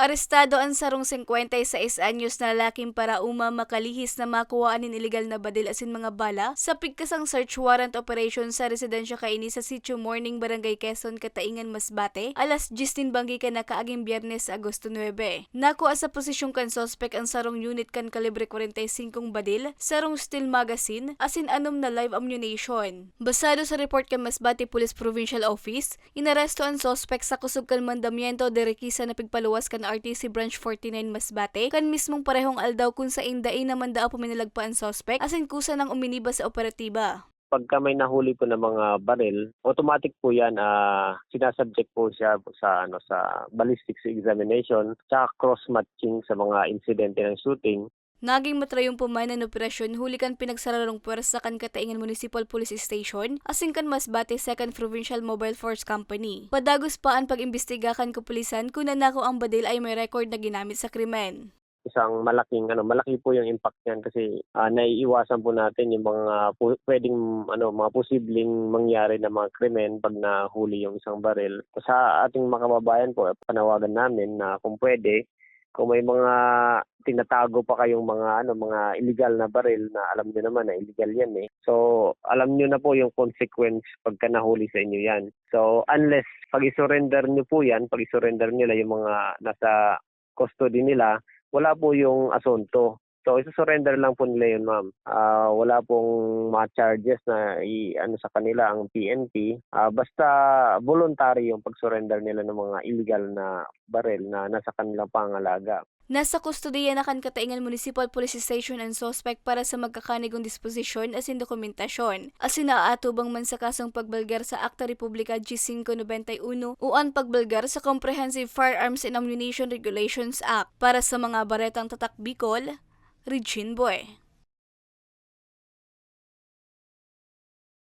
Arestado ang sarong 56 anyos na lalaking para uma makalihis na makuhaan ng illegal na badil asin mga bala sa pigkasang search warrant operation sa residensya kaini sa Sitio Morning Barangay Quezon, Kataingan, Masbate, alas 10 banggi ka na kaaging biyernes Agosto 9. Nakuha sa posisyong kan sospek ang sarong unit kan kalibre 45 badil, sarong steel magazine, asin anom na live ammunition. Basado sa report kay Masbate Police Provincial Office, inaresto ang sospek sa kusog kan mandamiento de requisa na pigpaluwas kan RTC Branch 49 Masbate, kan mismong parehong aldaw kung sa inday naman dao puminalagpa ang sospek, asin kusa ng uminiba sa operatiba. pagka may nahuli po ng mga baril, automatic po 'yan ah sinasubject po siya sa ano sa ballistics examination sa cross matching sa mga insidente ng shooting. Naging matrayong pumanan ng operasyon huli kan pinagsararong puwersa kan Kataingan Municipal Police Station asing kan Masbate 2nd Provincial Mobile Force Company. Padagos pa ang pag-imbestiga kan kapulisan kung nanako ang badil ay may record na ginamit sa krimen. Isang malaking ano malaki po yung impact niyan kasi ah, naiiwasan po natin yung mga pu- pwedeng ano mga posibleng mangyari na mga krimen pag nahuli yung isang baril. Sa ating mga kababayan po panawagan namin na kung pwede kung may mga tinatago pa kayong mga ano mga illegal na baril na alam niyo naman na illegal yan eh. So alam niyo na po yung consequence pagka nahuli sa inyo yan. So unless pag i-surrender niyo po yan, pag i-surrender nila yung mga nasa custody nila, wala po yung asunto. So, isa-surrender lang po nila yun, ma'am. Ah, wala pong mga charges na i ano sa kanila ang PNP. Ah, basta voluntary yung pag-surrender nila ng mga illegal na baril na nasa kanilang pangalaga. Nasa kustodiya na kan Kataingan Municipal Police Station ang suspect para sa magkakanigong disposisyon asin dokumentasyon. Asin naaatubang man sa kasong pagbalgar sa Akta Republika G591 o ang pagbalgar sa Comprehensive Firearms and Ammunition Regulations Act para sa mga baretang tatak Bicol, Regine Boy.